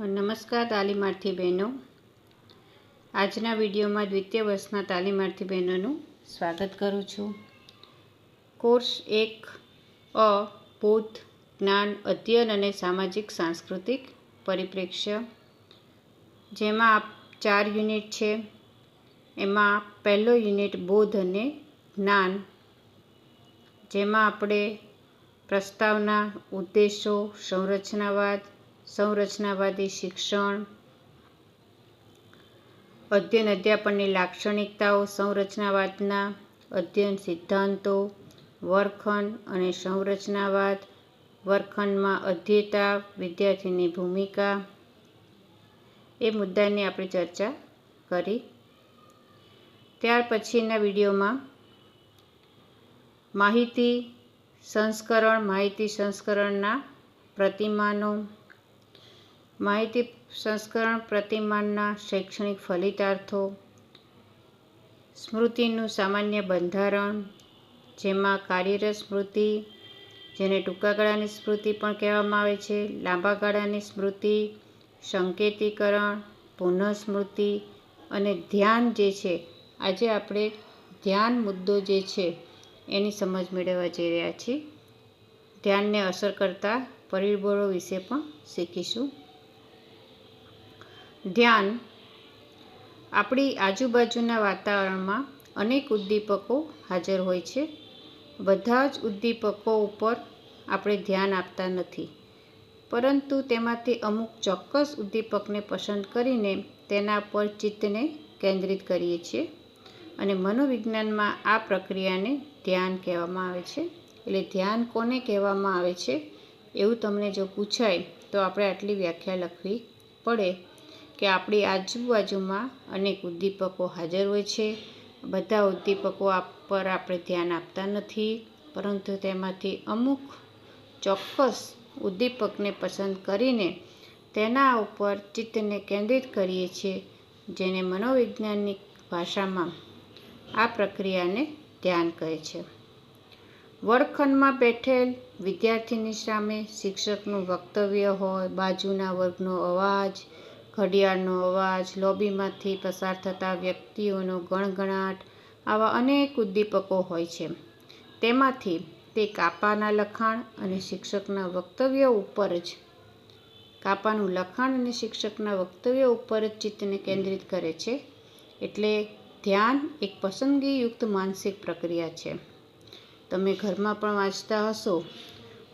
નમસ્કાર તાલીમાર્થી બહેનો. આજના વિડીયોમાં દ્વિતીય વર્ષના તાલીમાર્થી બહેનોનું સ્વાગત કરું છું. કોર્સ એક, અ બોધ જ્ઞાન, અધ્યયન અને સામાજિક સાંસ્કૃતિક પરિપ્રેક્ષ્ય. જેમાં ચાર યુનિટ છે. એમાં પહેલો યુનિટ બોધ અને જ્ઞાન. જેમાં આપણે પ્રસ્તાવના, ઉદ્દેશો, સંરચનાવાદ સંરચનાવાદી શિક્ષણ, અધ્યયન અધ્યાપનની લાક્ષણિકતાઓ, સંરચનાવાદના અધ્યયન સિદ્ધાંતો, વર્ગખંડ અને સંરચનાવાદ, વર્ગખંડમાં અધ્યેતા વિદ્યાર્થીની ભૂમિકા એ મુદ્દાની આપણે ચર્ચા કરી. ત્યાર પછીના વિડીયોમાં માહિતી સંસ્કરણ, માહિતી સંસ્કરણના પ્રતિમાનો માહિતી સંસ્કરણ પ્રતિમાનના શૈક્ષણિક ફલિતાર્થો, સ્મૃતિનું સામાન્ય બંધારણ, જેમાં કાર્યરત સ્મૃતિ, જેને ટૂંકા ગાળાની સ્મૃતિ પણ કહેવામાં આવે છે લાંબા ગાળાની સ્મૃતિ, સંકેતીકરણ, પુનઃસ્મૃતિ અને ધ્યાન જે છે, આજે આપણે ધ્યાન મુદ્દો જે છે એની સમજ મેળવવા જઈ રહ્યા છીએ. ધ્યાનને અસર કરતા પરિબળો વિશે પણ શીખીશું. ધ્યાન. આપણી આજુબાજુના વાતાવરણમાં અનેક ઉદ્દીપકો હાજર હોય છે. બધા જ ઉદ્દીપકો ઉપર આપણે ધ્યાન આપતા નથી. પરંતુ તેમાંથી અમુક ચોક્કસ ઉદ્દીપકને પસંદ કરીને તેના પર ચિત્તને કેન્દ્રિત કરીએ છીએ અને મનોવિજ્ઞાનમાં આ પ્રક્રિયાને ધ્યાન કહેવામાં આવે છે. એટલે ધ્યાન કોને કહેવામાં આવે છે? એવું તમને જો પૂછાય તો આપણે આટલી વ્યાખ્યા લખવી પડે. કે આપણી આજુબાજુમાં અનેક ઉદ્દીપકો હાજર હોય છે. બધા ઉદ્દીપકો પર આપણે ધ્યાન આપતા નથી, પરંતુ તેમાંથી અમુક ચોક્કસ ઉદ્દીપકને પસંદ કરીને તેના ઉપર ચિત્તને કેન્દ્રિત કરીએ છીએ, જેને મનોવૈજ્ઞાનિક ભાષામાં આ પ્રક્રિયાને ધ્યાન કહે છે. વર્ગખંડમાં બેઠેલ વિદ્યાર્થીની સામે શિક્ષકનું વક્તવ્ય હોય, બાજુના વર્ગનો અવાજ ઘડિયાળનો અવાજ, લોબીમાંથી પસાર થતા વ્યક્તિઓનો ગણગણાટ, આવા અનેક ઉદ્દીપકો હોય છે. તેમાંથી તે કાપાના લખાણ અને શિક્ષકના વક્તવ્ય ઉપર જ, કાપાનું લખાણ અને શિક્ષકના વક્તવ્ય ઉપર જ ચિત્તને કેન્દ્રિત કરે છે. એટલે ધ્યાન એક પસંદગીયુક્ત માનસિક પ્રક્રિયા છે. તમે ઘરમાં પણ વાંચતા હશો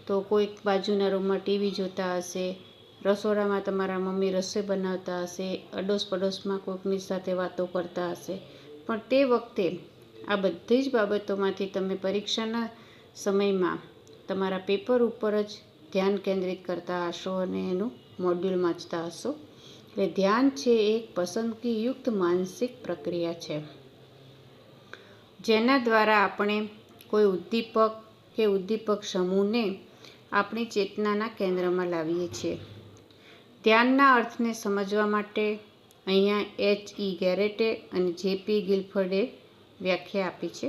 તો કોઈક બાજુના રૂમમાં ટીવી જોતા હશે રસોડામાં તમારા મમ્મી રસોઈ બનાવતા હશે અડોશ પડોશમાં કોઈકની સાથે વાતો કરતા હશે. પણ તે વખતે આ બધી જ બાબતોમાંથી તમે પરીક્ષાના સમયમાં તમારા પેપર ઉપર જ ધ્યાન કેન્દ્રિત કરતા હશો અને એનું મોડ્યુલ વાંચતા હશો. એટલે ધ્યાન છે એક પસંદગીયુક્ત માનસિક પ્રક્રિયા છે. જેના દ્વારા આપણે કોઈ ઉદ્દીપક કે ઉદ્દીપક સમૂહને આપણી ચેતનાના કેન્દ્રમાં લાવીએ છીએ. ધ્યાનના અર્થને સમજવા માટે અહીંયા એચ ઈ ગેરેટે અને જેપી ગિલફર્ડે વ્યાખ્યા આપી છે.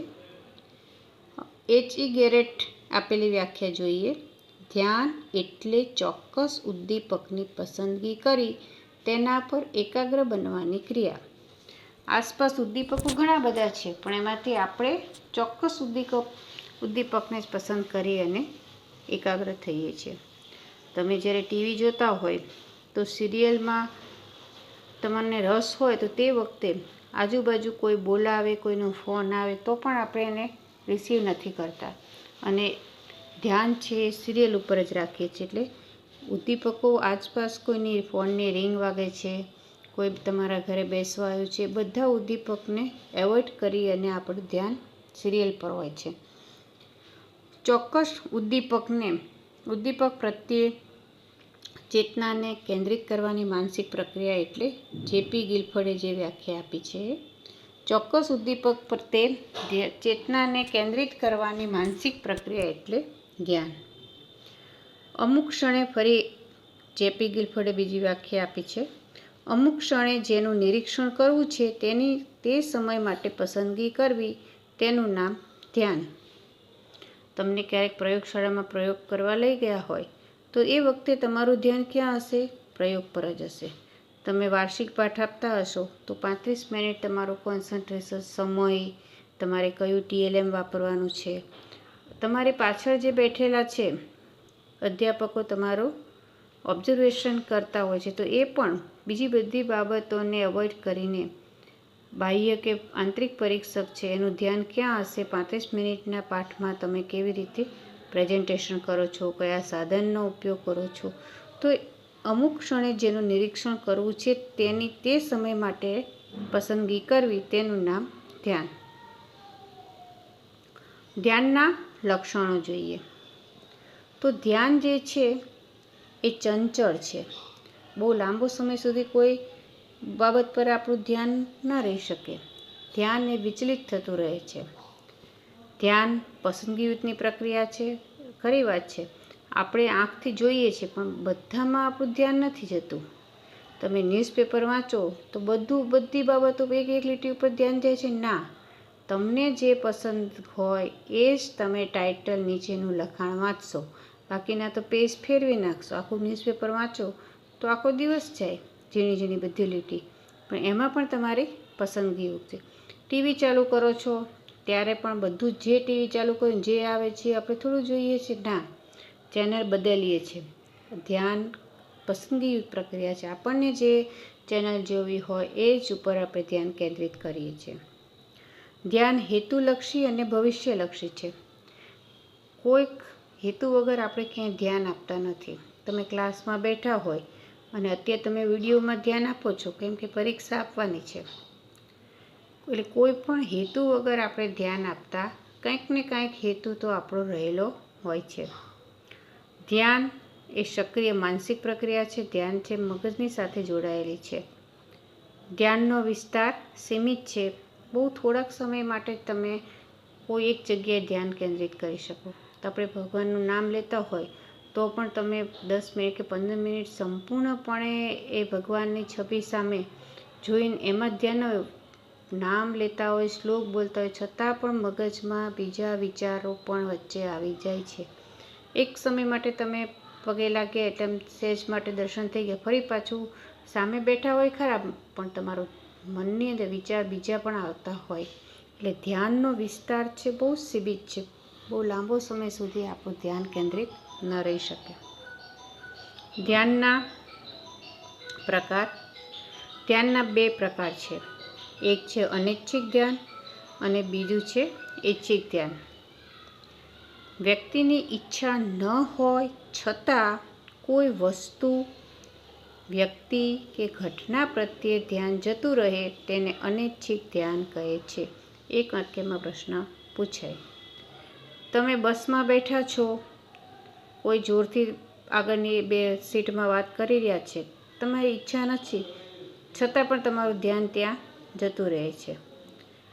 એચ ઈ ગેરેટ આપેલી વ્યાખ્યા જોઈએ. ધ્યાન એટલે ચોક્કસ ઉદ્દીપકની પસંદગી કરી તેના પર એકાગ્ર બનવાની ક્રિયા. આસપાસ ઉદ્દીપકો ઘણા બધા છે, પણ એમાંથી આપણે ચોક્કસ ઉદ્દીપક, ઉદ્દીપકને જ પસંદ કરી અને એકાગ્ર થઈએ છીએ. તમે જ્યારે ટીવી જોતા હોય તો સિરિયલમાં તમને રસ હોય તો તે વખતે આજુબાજુ કોઈ બોલાવે, કોઈનો ફોન આવે તો પણ આપણે એને રિસીવ નથી કરતા. અને ધ્યાન છે એ સિરિયલ ઉપર જ રાખીએ છીએ. એટલે ઉદ્દીપકો આસપાસ કોઈની ફોનની રિંગ વાગે છે, કોઈ તમારા ઘરે બેસવા આવ્યું છે, બધા ઉદ્દીપકને એવોઇડ કરી અને આપણું ધ્યાન સિરિયલ પર હોય છે. ચોક્કસ ઉદ્દીપકને, ઉદ્દીપક પ્રત્યે ચેતનાને કેન્દ્રિત કરવાની માનસિક પ્રક્રિયા એટલે જેપી ગિલફળે જે વ્યાખ્યા આપી છે, ચોક્કસ ઉદ્દીપક પર તે ચેતનાને કેન્દ્રિત કરવાની માનસિક પ્રક્રિયા એટલે જ્ઞાન. અમુક ક્ષણે ફરી જેપી ગિલફળે બીજી વ્યાખ્યા આપી છે, અમુક ક્ષણે જેનું નિરીક્ષણ કરવું છે તેની તે સમય માટે પસંદગી કરવી તેનું નામ ધ્યાન. તમને ક્યારેક પ્રયોગશાળામાં પ્રયોગ કરવા લઈ ગયા હોય તો એ વખતે તમારું ધ્યાન ક્યાં હશે? પ્રયોગ પર જ હશે. તમે વાર્ષિક પાઠ આપતા હશો, તો પાંત્રીસ મિનિટ તમારો કોન્સન્ટ્રેશન સમય, તમારે કયું ટીએલએમ વાપરવાનું છે. તમારી પાછળ જે બેઠેલા છે, અધ્યાપકો તમારું ઓબ્ઝર્વેશન કરતા હોય છે, તો એ પણ બીજી બધી બાબતોને અવોઇડ કરીને બાહ્ય કે આંતરિક પરીક્ષક છે, એનું ધ્યાન ક્યાં હશે? પાંત્રીસ મિનિટના પાઠમાં તમે કેવી રીતે પ્રેઝન્ટેશન કરો છો, કયા સાધનનો ઉપયોગ કરો છો, તો અમુક ક્ષણે જેનું નિરીક્ષણ કરવું છે તેની તે સમય માટે પસંદગી કરવી, તેનું નામ ધ્યાન. ધ્યાનના લક્ષણો જોઈએ. તો ધ્યાન જે છે એ ચંચળ છે. બહુ લાંબો સમય સુધી કોઈ બાબત પર આપણું ધ્યાન ન રહી શકે. ધ્યાન એ વિચલિત થતું રહે છે. ધ્યાન પસંદગીયુતની પ્રક્રિયા છે? ખરી વાત છે. આપણે આંખથી જોઈએ છીએ પણ બધામાં આપણું ધ્યાન નથી જતું. તમે ન્યૂઝપેપર વાંચો, તો બધું, બધી બાબતો એક એક લીટી ઉપર ધ્યાન જાય છે. ના, તમને જે પસંદ હોય એ જ તમે ટાઇટલ નીચેનું લખાણ વાંચશો. બાકીના તો પેજ ફેરવી નાખશો. આખું ન્યૂઝપેપર વાંચો, તો આખો દિવસ જાય, ઝીણી ઝીણી બધી લીટી. પણ એમાં પણ તમારી પસંદગી છે. ટીવી ચાલુ કરો છો ત્યારે પણ બધું જે ટીવી ચાલુ કર્યું જે આવે છે, આપણે થોડું જોઈએ છીએ ના, ચેનલ બદલીએ છીએ ધ્યાન પસંદગી પ્રક્રિયા છે. આપણને જે ચેનલ જોવી હોય, એ જ ઉપર આપણે ધ્યાન કેન્દ્રિત કરીએ છીએ. ધ્યાન હેતુલક્ષી અને ભવિષ્યલક્ષી છે. કોઈક હેતુ વગર આપણે ક્યાંય ધ્યાન આપતા નથી. તમે ક્લાસમાં બેઠા હોય અને અત્યારે તમે વિડીયોમાં ધ્યાન આપો છો, કેમ કે પરીક્ષા આપવાની છે. એટલે કોઈ પણ હેતુ વગર આપણે ધ્યાન આપતા કંઈક ને કંઈક હેતુ તો આપણો રહેલો હોય છે. ધ્યાન એ સક્રિય માનસિક પ્રક્રિયા છે, ધ્યાન છે, મગજની સાથે જોડાયેલી છે. ધ્યાનનો વિસ્તાર સીમિત છે. બહુ થોડાક સમય માટે તમે કોઈ એક જગ્યાએ ધ્યાન કેન્દ્રિત કરી શકો. તો આપણે ભગવાનનું નામ લેતા હોય, તો પણ તમે દસ મિનિટ કે પંદર મિનિટ સંપૂર્ણપણે એ ભગવાનની છબી સામે જોઈને એમાં ધ્યાન નામ લેતા હોય, શ્લોક બોલતા હોય, છતાં પણ મગજમાં બીજા વિચારો પણ વચ્ચે આવી જાય છે. એક સમય માટે તમે પગે લાગે એટલે સેજ માટે દર્શન થઈ ગયા, ફરી પાછું સામે બેઠા હોય ખરા, પણ તમારું મનની અંદર વિચાર બીજા પણ આવતા હોય. એટલે ધ્યાનનો વિસ્તાર છે, બહુ સીમિત છે. બહુ લાંબો સમય સુધી આપણું ધ્યાન કેન્દ્રિત ન રહી શકે. ધ્યાનના પ્રકાર. ધ્યાનના બે પ્રકાર છે. એક છે અનૈચ્છિક ધ્યાન અને બીજું છે ઐચ્છિક ધ્યાન. વ્યક્તિની ઈચ્છા ન હોય છતાં કોઈ વસ્તુ, વ્યક્તિ કે ઘટના પ્રત્યે ધ્યાન જતું રહે તેને અનૈચ્છિક ધ્યાન કહે છે. એક વાક્યમાં પ્રશ્ન પૂછાય. તમે બસમાં બેઠા છો, કોઈ જોરથી આગળની બે સીટમાં વાત કરી રહ્યા છે, તમારી ઈચ્છા નથી, છતાં પણ તમારું ધ્યાન ત્યાં જતું રહે છે.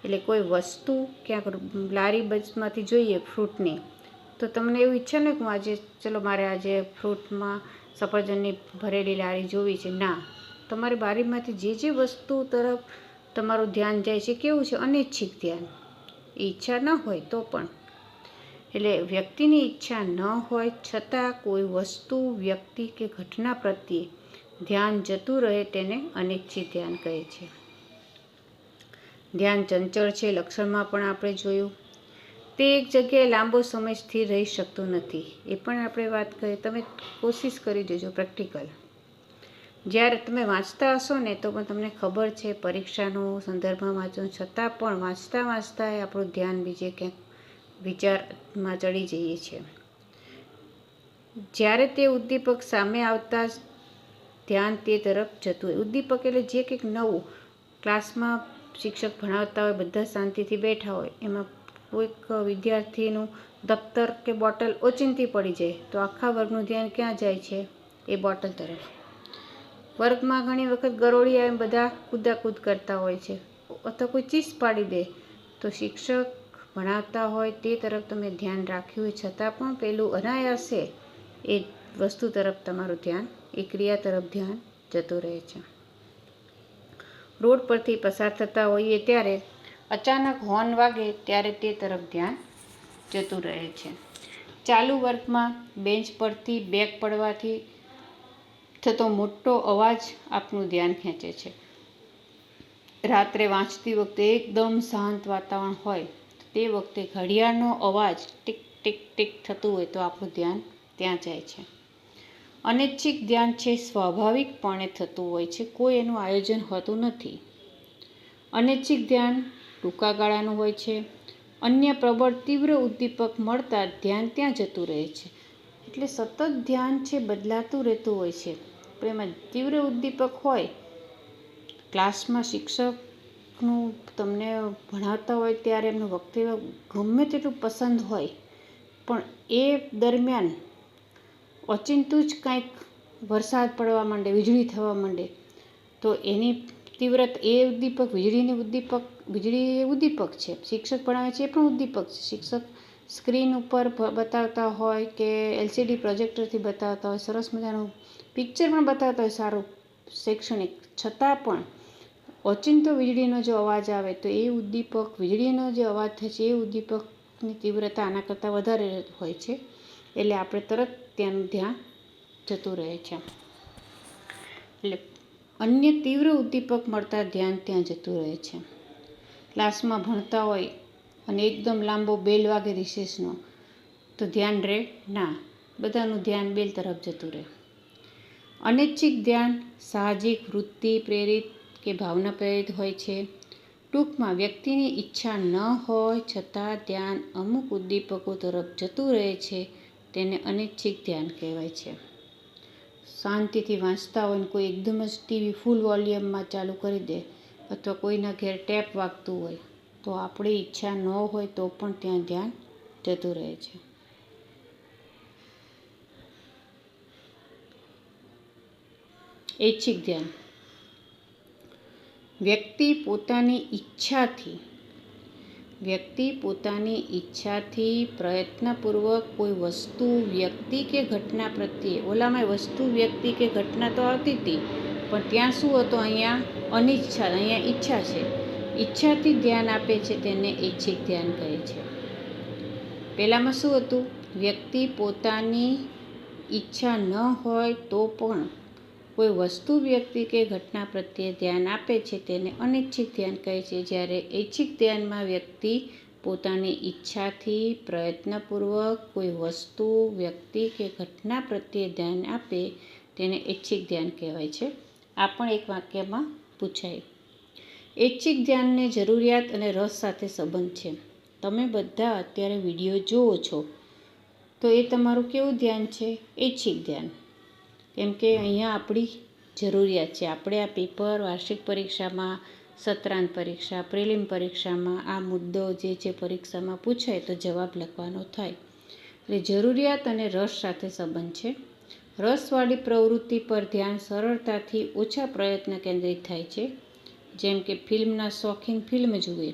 એટલે કોઈ વસ્તુ ક્યાંક લારી બજમાંથી જોઈએ ફ્રૂટની, તો તમને એવું ઈચ્છે ને કે હું આજે, ચલો મારે આજે ફ્રૂટમાં સફરજનની ભરેલી લારી જોવી છે, ના. તમારી બારીમાંથી જે જે વસ્તુ તરફ તમારું ધ્યાન જાય છે, કેવું છે અનિચ્છિક ધ્યાન. ઈચ્છા ન હોય તો પણ. એટલે વ્યક્તિની ઈચ્છા ન હોય છતાં કોઈ વસ્તુ, વ્યક્તિ કે ઘટના પ્રત્યે ધ્યાન જતું રહે તેને અનિચ્છિત ધ્યાન કહે છે. ધ્યાન ચંચળ છે, લક્ષણમાં પણ આપણે જોયું. તે એક જગ્યાએ લાંબો સમય સ્થિર રહી શકતું નથી. એ પણ આપણે વાત કરીએ તમે કોશિશ કરી દેજો, પ્રેક્ટિકલ. જ્યારે તમે વાંચતા હશો ને, તો પણ તમને ખબર છે, પરીક્ષાનો સંદર્ભમાં વાંચો. છતાં પણ વાંચતા વાંચતા એ આપણું ધ્યાન બીજે ક્યાંક વિચારમાં ચડી જઈએ છીએ જ્યારે તે ઉદ્દીપક સામે આવતા જ ધ્યાન તે તરફ જતું હોય. ઉદ્દીપક એટલે જે કંઈક નવું. ક્લાસમાં શિક્ષક ભણાવતા હોય, બધા શાંતિથી બેઠા હોય, એમાં કોઈક વિદ્યાર્થીનું દફતર કે બોટલ ઓચિંતી પડી જાય, તો આખા વર્ગનું ધ્યાન ક્યાં જાય છે? એ બોટલ તરફ. વર્ગમાં ઘણી વખત ગરોળી આવે બધા કૂદાકૂદ કરતા હોય છે, અથવા કોઈ ચીસ પાડી દે, તો શિક્ષક ભણાવતા હોય તે તરફ તમે ધ્યાન રાખ્યું હોય, છતાં પણ પેલું અનાયાસે એ વસ્તુ તરફ તમારું ધ્યાન, એ ક્રિયા તરફ ધ્યાન જતું રહે છે. રોડ પરથી પસાર થતા હોઈએ ત્યારે અચાનક હોર્ન વાગે ત્યારે તે તરફ ધ્યાન જતું રહે છે. ચાલુ વર્ગમાં બેન્ચ પરથી બેગ પડવાથી થતો મોટો અવાજ આપનું ધ્યાન ખેંચે છે. રાત્રે વાંચતી વખતે એકદમ શાંત વાતાવરણ હોય, તે વખતે ઘડિયાળનો અવાજ ટીક ટીક ટીક થતું હોય તો આપણું ધ્યાન ત્યાં જાય છે. અનૈચ્છિક ધ્યાન છે, સ્વાભાવિકપણે થતું હોય છે, કોઈ એનું આયોજન હોતું નથી. અનૈચ્છિક ધ્યાન ટૂંકા ગાળાનું હોય છે. અન્ય પ્રબળ તીવ્ર ઉદ્દીપક મળતા ધ્યાન ત્યાં જતું રહે છે. એટલે સતત ધ્યાન છે, બદલાતું રહેતું હોય છે. પણ એમાં તીવ્ર ઉદ્દીપક હોય, ક્લાસમાં શિક્ષકનું તમને ભણાવતા હોય ત્યારે એમનું વક્તવ્ય ગમે તેટલું પસંદ હોય, પણ એ દરમિયાન ઓચિંતું જ કાંઈક વરસાદ પડવા માંડે, વીજળી થવા માંડે, તો એની તીવ્રતા, એ ઉદ્દીપક, વીજળીની ઉદ્દીપક, વીજળી એ ઉદ્દીપક છે. શિક્ષક ભણાવે છે, એ પણ ઉદ્દીપક છે. શિક્ષક સ્ક્રીન ઉપર બતાવતા હોય કે એલસીડી પ્રોજેક્ટરથી બતાવતા હોય, સરસ મજાનું પિક્ચર પણ બતાવતા હોય, સારું શૈક્ષણિક. છતાં પણ ઓચિંતો વીજળીનો જો અવાજ આવે, તો એ ઉદ્દીપક, વીજળીનો જે અવાજ થાય છે, એ ઉદ્દીપકની તીવ્રતા આના કરતાં વધારે હોય છે. એટલે આપણે તરત ત્યાંનું ધ્યાન જતું રહે છે. એટલે અન્ય તીવ્ર ઉદ્દીપક મળતા ધ્યાન ત્યાં જતું રહે છે. ક્લાસમાં ભણતા હોય અને એકદમ લાંબો બેલ વાગે રિસેસનો, તો ધ્યાન રહે ના, બધાનું ધ્યાન બેલ તરફ જતું રહે. અનૈચ્છિક ધ્યાન, સાહજિક વૃત્તિ પ્રેરિત કે ભાવના પ્રેરિત હોય છે. ટૂંકમાં વ્યક્તિની ઈચ્છા ન હોય છતાં ધ્યાન અમુક ઉદ્દીપકો તરફ જતું રહે છે. તેને અનૈચ્છિક ધ્યાન કહેવાય છે. શાંતિથી વાંચતા હોય ને કોઈ એકદમ જ ટીવી ફૂલ વોલ્યુમમાં ચાલુ કરી દે અથવા કોઈના ઘેર ટેપ વાગતું હોય, તો આપણી ઈચ્છા ન હોય તો પણ ત્યાં ધ્યાન જતું રહે છે. ઐચ્છિક ધ્યાન. વ્યક્તિ પોતાની ઈચ્છાથી વ્યક્તિ પોતાની ઈચ્છાથી પ્રયત્નપૂર્વક કોઈ વસ્તુ, વ્યક્તિ કે ઘટના પ્રત્યે. ઓલામાં વસ્તુ, વ્યક્તિ કે ઘટના તો આવતી હતી, પણ ત્યાં શું હતું અહીંયા? અનિચ્છા, અહીંયા ઈચ્છા છે. ઈચ્છાથી ધ્યાન આપે છે, તેને ઐચ્છિક ધ્યાન કહે છે. પહેલાંમાં શું હતું? વ્યક્તિ પોતાની ઈચ્છા ન હોય તો પણ કોઈ વસ્તુ વ્યક્તિ કે ઘટના પ્રત્યે ધ્યાન આપે છે તેને અનૈચ્છિક ધ્યાન કહે છે. જ્યારે ઐચ્છિક ધ્યાનમાં વ્યક્તિ પોતાની ઈચ્છાથી પ્રયત્નપૂર્વક કોઈ વસ્તુ, વ્યક્તિ કે ઘટના પ્રત્યે ધ્યાન આપે તેને ઐચ્છિક ધ્યાન કહેવાય છે. આ પણ એક વાક્યમાં પૂછાય. ઐચ્છિક ધ્યાનને જરૂરિયાત અને રસ સાથે સંબંધ છે. તમે બધા અત્યારે વીડિયો જુઓ છો. તો એ તમારું કેવું ધ્યાન છે? ઐચ્છિક ધ્યાન. કેમ કે અહીંયા આપણી જરૂરિયાત છે. આપણે આ પેપર વાર્ષિક પરીક્ષામાં, સત્રાંત પરીક્ષા, પ્રિલિમ પરીક્ષામાં, આ મુદ્દો જે છે પરીક્ષામાં પૂછાય તો જવાબ લખવાનો થાય. એટલે જરૂરિયાત અને રસ સાથે સંબંધ છે. રસવાળી પ્રવૃત્તિ પર ધ્યાન સરળતાથી ઓછા પ્રયત્ન કેન્દ્રિત થાય છે. જેમ કે ફિલ્મના શોખીન ફિલ્મ જુએ.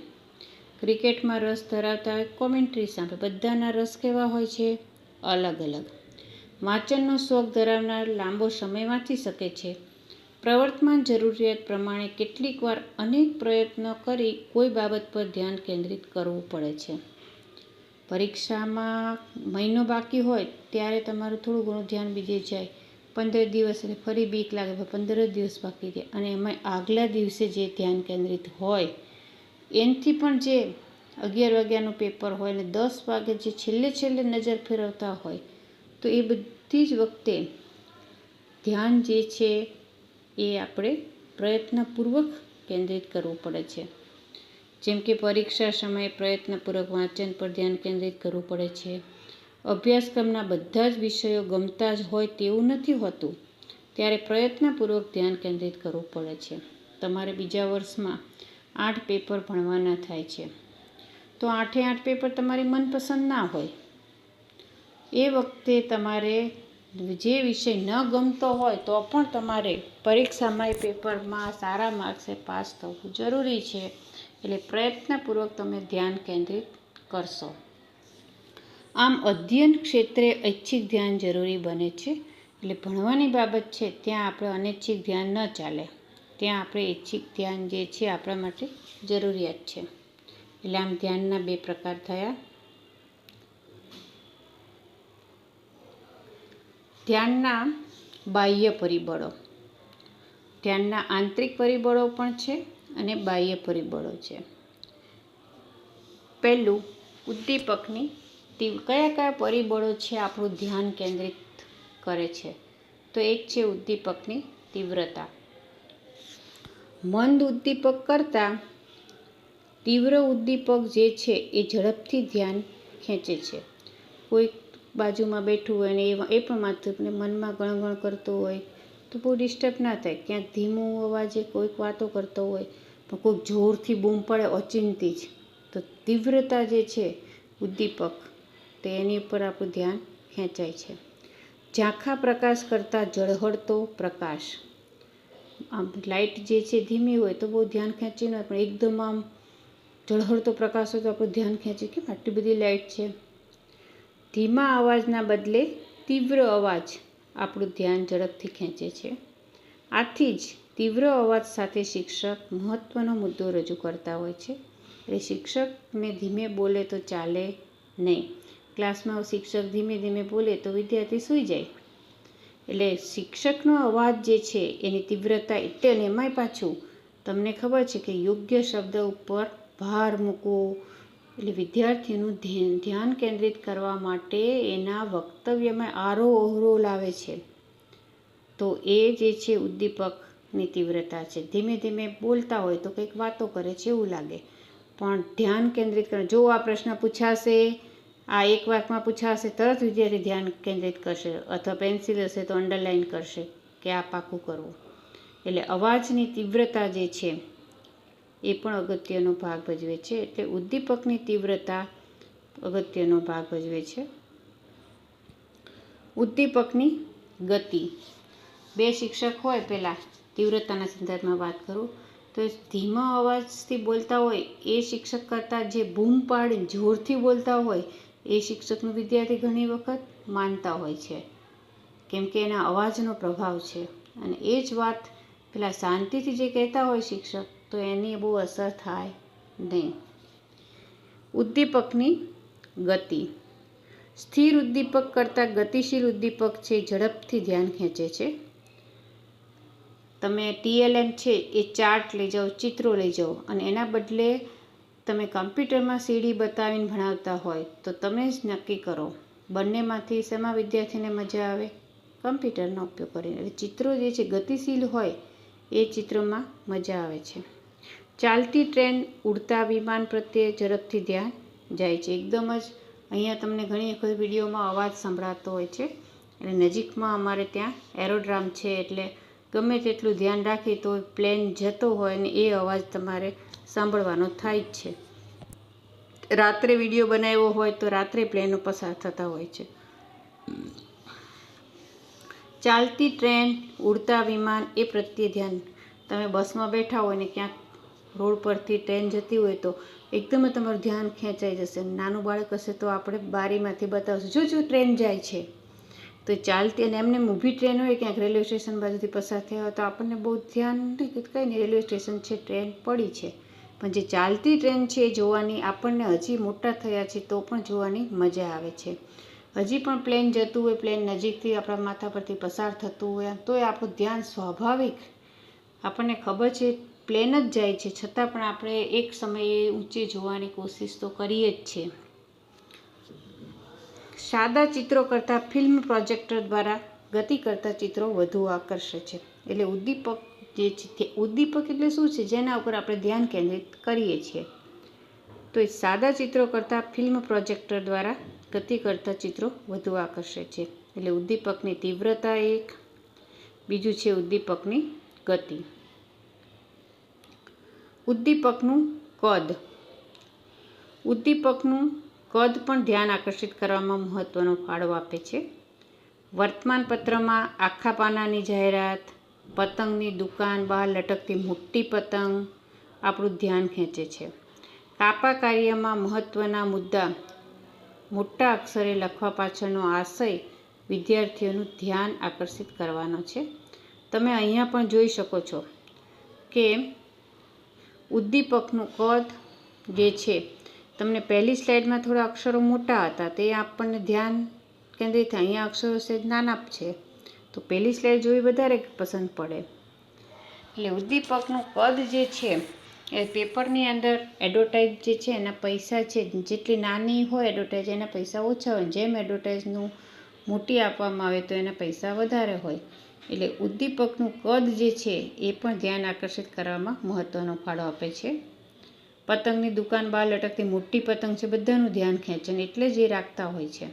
ક્રિકેટમાં રસ ધરાવતા કોમેન્ટ્રી સાંભળે. બધાના રસ કેવા હોય છે? અલગ અલગ વાંચનનો શોખ ધરાવનાર લાંબો સમય વાંચી શકે છે. પ્રવર્તમાન જરૂરિયાત પ્રમાણે કેટલીક વાર અનેક પ્રયત્નો કરી કોઈ બાબત પર ધ્યાન કેન્દ્રિત કરવું પડે છે. પરીક્ષામાં મહિનો બાકી હોય ત્યારે તમારું થોડું ઘણું ધ્યાન બીજે જાય. પંદર દિવસ એટલે ફરી બીક લાગે પંદર જ દિવસ બાકી રહે અને એમાં આગલા દિવસે જે ધ્યાન કેન્દ્રિત હોય, એનાથી પણ જે અગિયાર વાગ્યાનું પેપર હોય અને દસ વાગે જે છેલ્લે છેલ્લે નજર ફેરવતા હોય તો એ બધી જ વખતે ધ્યાન જે છે એ આપણે પ્રયત્નપૂર્વક કેન્દ્રિત કરવું પડે છે. જેમ કે પરીક્ષા સમયે પ્રયત્નપૂર્વક વાંચન પર ધ્યાન કેન્દ્રિત કરવું પડે છે. અભ્યાસક્રમના બધા જ વિષયો ગમતા જ હોય તેવું નથી હોતું, ત્યારે પ્રયત્નપૂર્વક ધ્યાન કેન્દ્રિત કરવું પડે છે. તમારે બીજા વર્ષમાં આઠ પેપર ભણવાના થાય છે. તો આઠે આઠ પેપર તમારી મનપસંદ ના હોય. એ વખતે તમારે જે વિષય ન ગમતો હોય તો પણ તમારે પરીક્ષામાં એ પેપરમાં સારા માર્ક્સે પાસ થવું જરૂરી છે. એટલે પ્રયત્નપૂર્વક તમે ધ્યાન કેન્દ્રિત કરશો. આમ અધ્યયન ક્ષેત્રે ઐચ્છિક ધ્યાન જરૂરી બને છે. એટલે ભણવાની બાબત છે, ત્યાં આપણે અનૈચ્છિક ધ્યાન ન ચાલે. ત્યાં આપણે ઐચ્છિક ધ્યાન જે છે, આપણા માટે જરૂરિયાત છે. એટલે આમ ધ્યાનના બે પ્રકાર થયા. ધ્યાનના બાહ્ય પરિબળો. ધ્યાનના આંતરિક પરિબળો પણ છે અને બાહ્ય પરિબળો છે. પહેલું, ઉદ્દીપકની તીવ્ર કયા કયા પરિબળો છે આપણું ધ્યાન કેન્દ્રિત કરે છે? તો એક છે ઉદ્દીપકની તીવ્રતા. મંદ ઉદ્દીપક કરતાં તીવ્ર ઉદ્દીપક જે છે એ ઝડપથી ધ્યાન ખેંચે છે. કોઈક બાજુમાં બેઠું હોય ને એ એ પણ માથું મનમાં ગણગણ કરતો હોય, તો બહુ ડિસ્ટર્બ ના થાય. ક્યાંક ધીમું અવાજે કોઈક વાતો કરતો હોય, પણ કોઈક જોરથી બૂમ પડે, અચિંતી જ. તો તીવ્રતા જે છે, ઉદ્દીપક, તો એની ઉપર આપણું ધ્યાન ખેંચાય છે. ઝાંખા પ્રકાશ કરતાં ઝળહળતો પ્રકાશ. આમ લાઇટ જે છે, ધીમી હોય તો બહુ ધ્યાન ખેંચી ન હોય, પણ એકદમ આમ ઝળહળતો પ્રકાશ હોય તો આપણું ધ્યાન ખેંચે. કે આટલી બધી લાઇટ છે. ધીમા અવાજના બદલે તીવ્ર અવાજ આપણું ધ્યાન ઝડપથી ખેંચે છે. આથી જ તીવ્ર અવાજ સાથે શિક્ષક મહત્ત્વનો મુદ્દો રજૂ કરતા હોય છે. એટલે શિક્ષકને ધીમે બોલે તો ચાલે નહીં. ક્લાસમાં શિક્ષક ધીમે ધીમે બોલે તો વિદ્યાર્થી સૂઈ જાય. એટલે શિક્ષકનો અવાજ જે છે એની તીવ્રતા એટલે એમાંય પાછું. તમને ખબર છે કે યોગ્ય શબ્દ ઉપર ભાર મૂકવો એટલે વિદ્યાર્થીનું ધ્યાન કેન્દ્રિત કરવા માટે એના વક્તવ્યમાં આરો ઓહરો લાવે છે. તો એ જે છે ઉદ્દીપકની તીવ્રતા છે. ધીમે ધીમે બોલતા હોય તો કંઈક વાતો કરે છે એવું લાગે. પણ ધ્યાન કેન્દ્રિત કરે, જો આ પ્રશ્ન પૂછાશે, આ એક વાક્યમાં પૂછાશે, તરત વિદ્યાર્થી ધ્યાન કેન્દ્રિત કરશે અથવા પેન્સિલ હશે તો અંડરલાઇન કરશે કે આ પાકું કરવું. એટલે અવાજની તીવ્રતા જે છે એ પણ અગત્યનો ભાગ ભજવે છે. એટલે ઉદ્દીપકની તીવ્રતા અગત્યનો ભાગ ભજવે છે. ઉદ્દીપકની ગતિ. બે શિક્ષક હોય પહેલાં તીવ્રતાના સંદર્ભમાં વાત કરું, તો ધીમા અવાજથી બોલતા હોય એ શિક્ષક કરતાં જે બૂમ પાડીને જોરથી બોલતા હોય એ શિક્ષકનું વિદ્યાર્થી ઘણી વખત માનતા હોય છે. કેમ કે એના અવાજનો પ્રભાવ છે. અને એ જ વાત પેલા શાંતિથી જે કહેતા હોય શિક્ષક તો એની બહુ અસર થાય નહીં. ઉદ્દીપકની ગતિ. સ્થિર ઉદ્દીપક કરતાં ગતિશીલ ઉદ્દીપક છે ઝડપથી ધ્યાન ખેંચે છે. તમે ટીએલએમ છે એ ચાર્ટ લઈ જાઓ, ચિત્રો લઈ જાઓ અને એના બદલે તમે કમ્પ્યુટરમાં સીડી બતાવીને ભણાવતા હોય તો તમે જ નક્કી કરો બંનેમાંથી શેમાં વિદ્યાર્થીને મજા આવે? કમ્પ્યુટરનો ઉપયોગ કરીને. ચિત્રો જે છે ગતિશીલ હોય એ ચિત્રોમાં મજા આવે છે. ચાલતી ટ્રેન ઉડતા વિમાન પ્રત્યે ઝડપથી ધ્યાન જાય છે. એકદમ જ અહીંયા તમને ઘણી વખત વિડીયોમાં અવાજ સંભળાતો હોય છે. એટલે નજીકમાં અમારે ત્યાં એરોડ્રામ છે એટલે ગમે તેટલું ધ્યાન રાખીએ તો પ્લેન જતો હોય ને એ અવાજ તમારે સાંભળવાનો થાય જ છે. રાત્રે વીડિયો બનાવ્યો હોય તો રાત્રે પ્લેનો પસાર થતા હોય છે. ચાલતી ટ્રેન, ઉડતા વિમાન એ પ્રત્યે ધ્યાન. તમે બસમાં બેઠા હોય ને ક્યાંક રોડ પરથી ટ્રેન જતી હોય તો એકદમ તમારું ધ્યાન ખેંચાઈ જશે. નાનું બાળક હશે તો આપણે બારીમાંથી બતાવશું. જો જો ટ્રેન જાય છે, તો ચાલતી અને એમને ઊભી ટ્રેન હોય ક્યાંક રેલવે સ્ટેશન બાજુથી પસાર થયા હોય તો આપણને બહુ ધ્યાન નહીં કંઈ નહીં, રેલવે સ્ટેશન છે, ટ્રેન પડી છે. પણ જે ચાલતી ટ્રેન છે એ જોવાની આપણને હજી મોટા થયા છે તો પણ જોવાની મજા આવે છે. હજી પણ પ્લેન જતું હોય, પ્લેન નજીકથી આપણા માથા પરથી પસાર થતું હોય, તોય આપણું ધ્યાન સ્વાભાવિક આપણને ખબર છે પ્લેન જ જાય છે. છતાં પણ આપણે એક સમયે ઊંચે જોવાની કોશિશ તો કરીએ જ છીએ. સાદા ચિત્રો કરતાં ફિલ્મ પ્રોજેક્ટર દ્વારા ગતિ કરતાં ચિત્રો વધુ આકર્ષે છે. એટલે ઉદ્દીપક જે છે ઉદ્દીપક એટલે શું છે? જેના ઉપર આપણે ધ્યાન કેન્દ્રિત કરીએ છીએ. તો એ સાદા ચિત્રો કરતાં ફિલ્મ પ્રોજેક્ટર દ્વારા ગતિ કરતાં ચિત્રો વધુ આકર્ષે છે. એટલે ઉદ્દીપકની તીવ્રતા એક, બીજું છે ઉદ્દીપકની ગતિ. ઉદ્દીપકનું કદ. ઉદ્દીપકનું કદ પણ ધ્યાન આકર્ષિત કરવામાં મહત્ત્વનો ફાળો આપે છે. વર્તમાનપત્રમાં આખા પાનાની જાહેરાત, પતંગની દુકાન બહાર લટકતી મોટી પતંગ આપણું ધ્યાન ખેંચે છે. કાપા કાર્યમાં મહત્ત્વના મુદ્દા, મોટા અક્ષરે લખવા પાછળનો આશય વિદ્યાર્થીઓનું ધ્યાન આકર્ષિત કરવાનો છે. તમે અહીંયા પણ જોઈ શકો છો કે ઉદ્દીપકનું કદ જે છે. તમને પહેલી સ્લાઇડમાં થોડા અક્ષરો મોટા હતા, તે આપણને ધ્યાન કેન્દ્રિત થાય. અહીંયા અક્ષરો છે નાના છે. તો પહેલી સ્લાઇડ જોવી વધારે પસંદ પડે. એટલે ઉદ્દીપકનું કદ જે છે, એ પેપરની અંદર એડવર્ટાઇઝ જે છે, એના પૈસા છે. જેટલી નાની હોય એડવર્ટાઇઝ એના પૈસા ઓછા હોય. જેમ એડવર્ટાઇઝનું મોટી આપવામાં આવે, તો એના પૈસા વધારે હોય. એટલે ઉદ્દીપકનું કદ જે છે એ પણ ધ્યાન આકર્ષિત કરવામાં મહત્ત્વનો ફાળો આપે છે. પતંગની દુકાન બહાર લટકતી મોટી પતંગ છે, બધાનું ધ્યાન ખેંચે ને એટલે જ એ રાખતા હોય છે.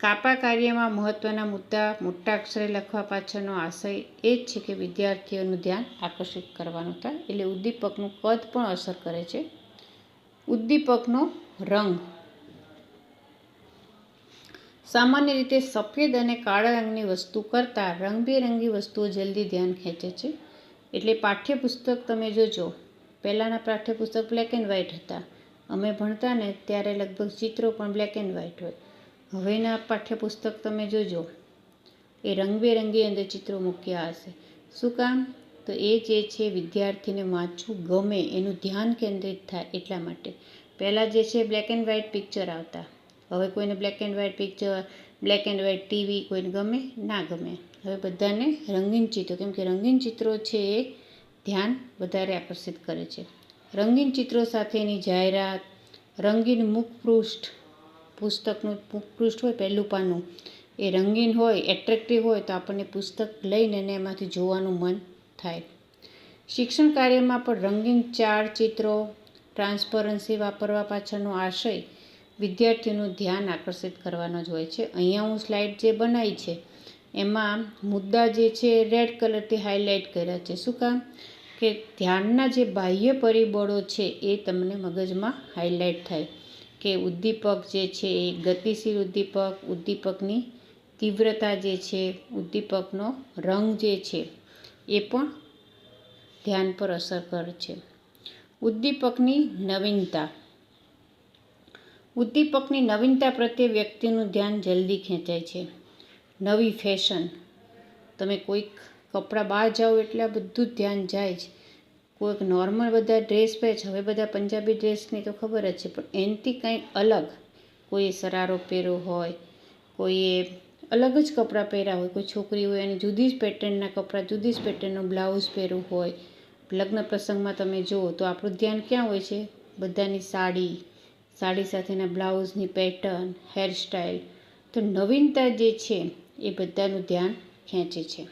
કાપા કાર્યમાં મહત્ત્વના મુદ્દા, મોટા અક્ષરે લખવા પાછળનો આશય એ જ છે કે વિદ્યાર્થીઓનું ધ્યાન આકર્ષિત કરવાનું થાય, એટલે ઉદ્દીપકનું કદ પણ અસર કરે છે. ઉદ્દીપકનો રંગ સામાન્ય રીતે સફેદ અને કાળા રંગની વસ્તુ કરતાં રંગબેરંગી વસ્તુઓ જલ્દી ધ્યાન ખેંચે છે. એટલે પાઠ્યપુસ્તક તમે જોજો. પહેલાંના પાઠ્યપુસ્તક બ્લેક એન્ડ વ્હાઇટ હતા. અમે ભણતા ને ત્યારે લગભગ ચિત્રો પણ બ્લેક એન્ડ વ્હાઇટ હોય. હવેના પાઠ્યપુસ્તક તમે જોજો. એ રંગબેરંગી અંદર ચિત્રો મૂક્યા હશે. શું કામ? તો એ જે છે વિદ્યાર્થીને વાંચવું ગમે એનું ધ્યાન કેન્દ્રિત થાય એટલા માટે. પહેલાં જે છે બ્લેક એન્ડ વ્હાઇટ પિક્ચર આવતા. હવે કોઈને black and white picture black and white TV કોઈને ગમે, ના ગમે. હવે બધાને રંગીન ચિત્રો, કેમ કે રંગીન ચિત્રો છે એ ધ્યાન વધારે આકર્ષિત કરે છે. રંગીન ચિત્રો સાથેની જાહેરાત, રંગીન મુખપૃષ્ઠ, પુસ્તકનું મુખપૃષ્ઠ હોય પહેલું પાનું એ રંગીન હોય એટ્રેક્ટિવ હોય, તો આપણને પુસ્તક લઈને એમાંથી જોવાનું મન થાય. શિક્ષણ કાર્યમાં પણ રંગીન ચાર ચિત્રો ટ્રાન્સપરન્સી વાપરવા પાછળનો આશય વિદ્યાર્થીઓનું ધ્યાન આકર્ષિત કરવાનો જ હોય છે. અહીંયા હું સ્લાઇડ જે બનાવી છે, એમાં મુદ્દા જે છે રેડ કલરથી હાઇલાઇટ કર્યા છે. શું કામ? કે ધ્યાનના જે બાહ્ય પરિબળો છે એ તમને મગજમાં હાઇલાઇટ થાય. કે ઉદ્દીપક જે છે એ ગતિશીલ ઉદ્દીપક, ઉદ્દીપકની તીવ્રતા જે છે, ઉદ્દીપકનો રંગ જે છે એ પણ ધ્યાન પર અસર કરે છે. ઉદ્દીપકની નવીનતા. ઉદ્દીપકની નવીનતા પ્રત્યે વ્યક્તિનું ધ્યાન જલ્દી ખેંચાય છે. નવી ફેશન. તમે કોઈક કપડાં બહાર જાઓ એટલે આ બધું જ ધ્યાન જાય જ કોઈક નોર્મલ બધા ડ્રેસ પહેરે છે. હવે બધા પંજાબી ડ્રેસની તો ખબર જ છે, પણ એનાથી કંઈ અલગ. કોઈએ સરારો પહેર્યો હોય, કોઈએ અલગ જ કપડાં પહેર્યા હોય, કોઈ છોકરી હોય એની જુદી જ પેટર્નના કપડાં, જુદી જ પેટર્નનું બ્લાઉઝ પહેરવું હોય. લગ્ન પ્રસંગમાં તમે જુઓ તો આપણું ધ્યાન ક્યાં હોય છે? બધાની સાડી સાડી સાથેના બ્લાઉઝની પેટર્ન હેરસ્ટાઇલ તો નવીનતા જે છે એ બધાનું ધ્યાન ખેંચે છે.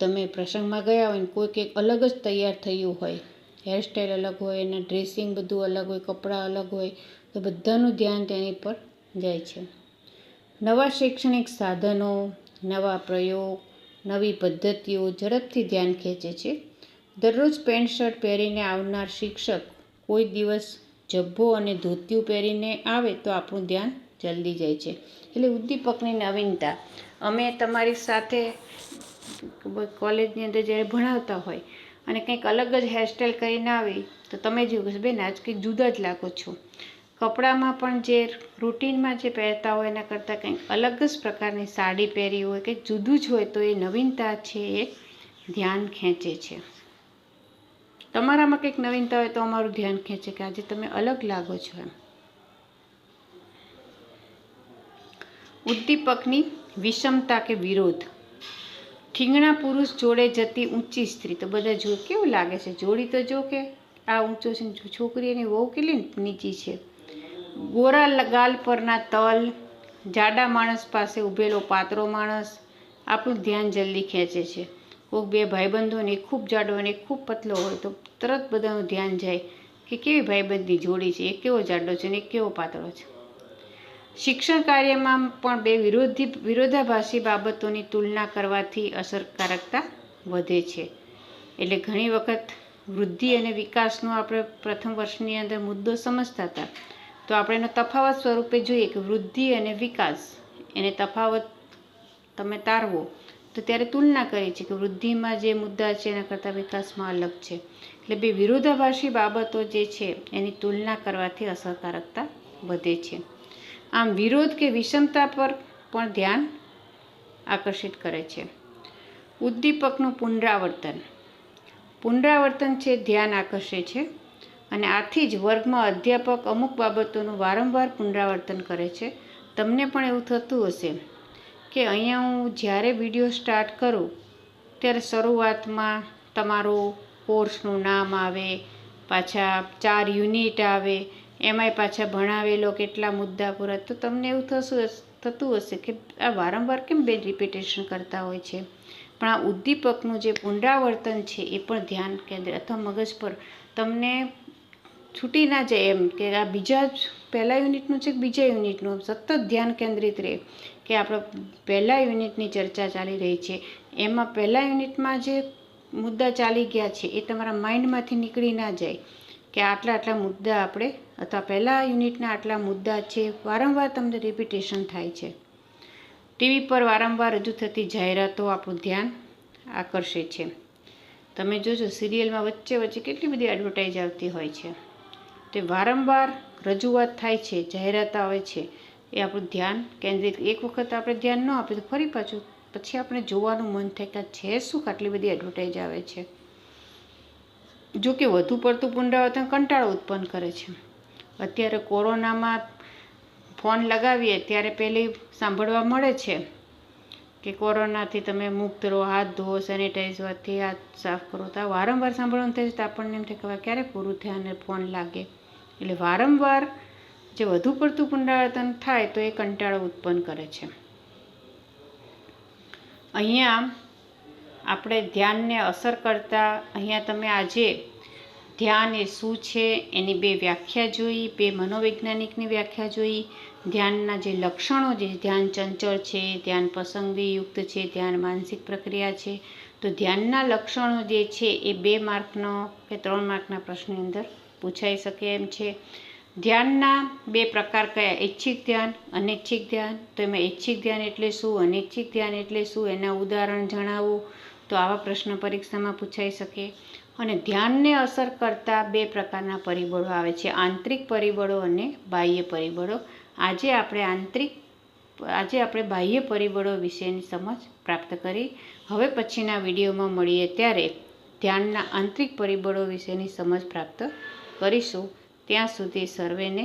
તમે પ્રસંગમાં ગયા હોય ને કોઈ કંઈક અલગ જ તૈયાર થયું હોય હેરસ્ટાઇલ અલગ હોય, એના ડ્રેસિંગ બધું અલગ હોય, કપડાં અલગ હોય, તો બધાનું ધ્યાન તેની પર જાય છે. નવા શૈક્ષણિક સાધનો, નવા પ્રયોગ, નવી પદ્ધતિઓ ઝડપથી ધ્યાન ખેંચે છે. દરરોજ પેન્ટ શર્ટ પહેરીને આવનાર શિક્ષક કોઈ દિવસ જબ્બો અને ધોતિયું પહેરીને આવે તો આપણું ધ્યાન જલ્દી જાય છે. એટલે ઉદ્દીપકની નવીનતા. અમે તમારી સાથે કોલેજની અંદર જ્યારે ભણાવતા હોય અને કંઈક અલગ જ હેરસ્ટાઈલ કરીને આવી, તો તમે જોયું કે બેન, આજ કંઈક જુદા જ લાગો છો. કપડામાં પણ જે રૂટીનમાં જે પહેરતા હોય, એના કરતાં કંઈક અલગ જ પ્રકારની સાડી પહેરી હોય, કંઈક જુદું જ હોય, તો એ નવીનતા છે એ ધ્યાન ખેંચે છે. તમારામાં કંઈક નવીનતા હોય તો અમારું ધ્યાન ખેંચે કે આજે તમે અલગ લાગો છો એમ. ઉદ્દીપકની વિષમતા કે વિરોધ. ઠીંગણા પુરુષ જોડે જતી ઊંચી સ્ત્રી. તો બધા જો કેવું લાગે છે? જોડી તો જો કે આ ઊંચો છે છોકરી એની વહુ કેટલી નીચી છે? ગોરા ગાલ પરના તલ, જાડા માણસ પાસે ઊભેલો પાતળો માણસ. આપણું ધ્યાન જલ્દી ખેંચે છે. કોઈક બે ભાઈબંધો ને ખૂબ જાડો અને ખૂબ પતલો હોય તો તરત બધાનું ધ્યાન જાય કે કેવી ભાઈબંધની જોડી છે એક કેવો જાડો છે ને એક કેવો પાતળો છે. શિક્ષણ કાર્યમાં પણ બે વિરોધી, વિરોધાભાસી બાબતોની તુલના કરવાથી અસરકારકતા વધે છે. એટલે ઘણી વખત વૃદ્ધિ અને વિકાસનો આપણે પ્રથમ વર્ષની અંદર મુદ્દો સમજતા હતા. તો આપણે એનો તફાવત સ્વરૂપે જોઈએ કે વૃદ્ધિ અને વિકાસ, એને તફાવત તમે તારવો. તો ત્યારે તુલના કરી છે કે વૃદ્ધિમાં જે મુદ્દા છે એના કરતાં વિકાસમાં અલગ છે. એટલે બે વિરોધાભાસી બાબતો જે છે એની તુલના કરવાથી અસરકારકતા વધે છે. આમ વિરોધ કે વિષમતા પર પણ ધ્યાન આકર્ષિત કરે છે. ઉદ્દીપકનું પુનરાવર્તન. પુનરાવર્તન છે ધ્યાન આકર્ષે છે અને આથી જ વર્ગમાં અધ્યાપક અમુક બાબતોનું વારંવાર પુનરાવર્તન કરે છે. તમને પણ એવું થતું હશે. કે અહીંયા હું જ્યારે વીડિયો સ્ટાર્ટ કરું, ત્યારે શરૂઆતમાં તમારું કોર્સનું નામ આવે, પાછા ચાર યુનિટ આવે, એમાંય પાછા ભણાવેલો કેટલા મુદ્દા પૂરા, તો તમને એવું થશું, થતું હશે કે આ વારંવાર કેમ બે રિપીટેશન કરતા હોય છે? પણ આ ઉદ્દીપકનું જે પુનરાવર્તન છે એ પણ ધ્યાન કેન્દ્ર અથવા મગજ પર તમને છૂટી ના જાય એમ કે આ બીજા પહેલા યુનિટનું છે કે બીજા યુનિટનું સતત ધ્યાન કેન્દ્રિત રહે. કે આપણે પહેલા યુનિટની ચર્ચા ચાલી રહી છે, એમાં પહેલા યુનિટમાં જે મુદ્દા ચાલી ગયા છે, એ તમારા માઇન્ડમાંથી નીકળી ના જાય કે આટલા આટલા મુદ્દા આપણે, અથવા પહેલા યુનિટના આટલા મુદ્દા છે, વારંવાર તમને રિપીટેશન થાય છે. ટીવી પર વારંવાર રજૂ થતી જાહેરાતો આપણું ધ્યાન આકર્ષે છે. તમે જોજો, સિરિયલમાં વચ્ચે વચ્ચે કેટલી બધી એડવર્ટાઇઝ આવતી હોય છે. તે વારંવાર રજૂઆત થાય છે, જાહેરાત આવે છે. એ આપણું ધ્યાન કેન્દ્રિત. એક વખત આપણે ધ્યાન ન આપીએ તો ફરી પાછું, પછી આપણે જોવાનું મન થાય કે છે શું આટલી બધી એડવર્ટાઇઝ આવે છે. જો કે વધુ પડતું પુનરાવર્તન કંટાળો ઉત્પન્ન કરે છે. અત્યારે કોરોનામાં ફોન લગાવીએ ત્યારે પહેલી સાંભળવા મળે છે કે કોરોનાથી તમે મુક્ત રહો, હાથ ધોવો સેનિટાઈઝરથી હાથ સાફ કરો. તો વારંવાર સાંભળવાનું થાય છે તો આપણને એમ થાય કે ક્યારે પૂરું થાય અને ફોન લાગે? એટલે વારંવાર જે વધુ પડતું પુનરાવર્તન થાય તો એ કંટાળો ઉત્પન્ન કરે છે. અહીંયા આપણે ધ્યાનને અસર કરતા અહીંયા તમે આજે ધ્યાન એ શું છે એની બે વ્યાખ્યા જોઈ, બે મનોવૈજ્ઞાનિકની વ્યાખ્યા જોઈ. ધ્યાનના જે લક્ષણો જે ધ્યાન ચંચળ છે, ધ્યાન પસંદગીયુક્ત છે, ધ્યાન માનસિક પ્રક્રિયા છે, તો ધ્યાનના લક્ષણો જે છે એ બે માર્કનો કે ત્રણ માર્કના પ્રશ્નની અંદર પૂછાઈ શકે એમ છે. ધ્યાનના બે પ્રકાર કયા? ઐચ્છિક ધ્યાન, અનૈચ્છિક ધ્યાન. તો એમાં ઐચ્છિક ધ્યાન એટલે શું? અનૈચ્છિક ધ્યાન એટલે શું? એના ઉદાહરણ જણાવો. તો આવા પ્રશ્ન પરીક્ષામાં પૂછાઈ શકે. અને ધ્યાનને અસર કરતા બે પ્રકારના પરિબળો આવે છે. આંતરિક પરિબળો અને બાહ્ય પરિબળો. આજે આપણે આંતરિક, આજે આપણે બાહ્ય પરિબળો વિશેની સમજ પ્રાપ્ત કરી. હવે પછીના વિડીયોમાં મળીએ ત્યારે ધ્યાનના આંતરિક પરિબળો વિશેની સમજ પ્રાપ્ત કરીશું. ત્યાં સુધી સર્વેને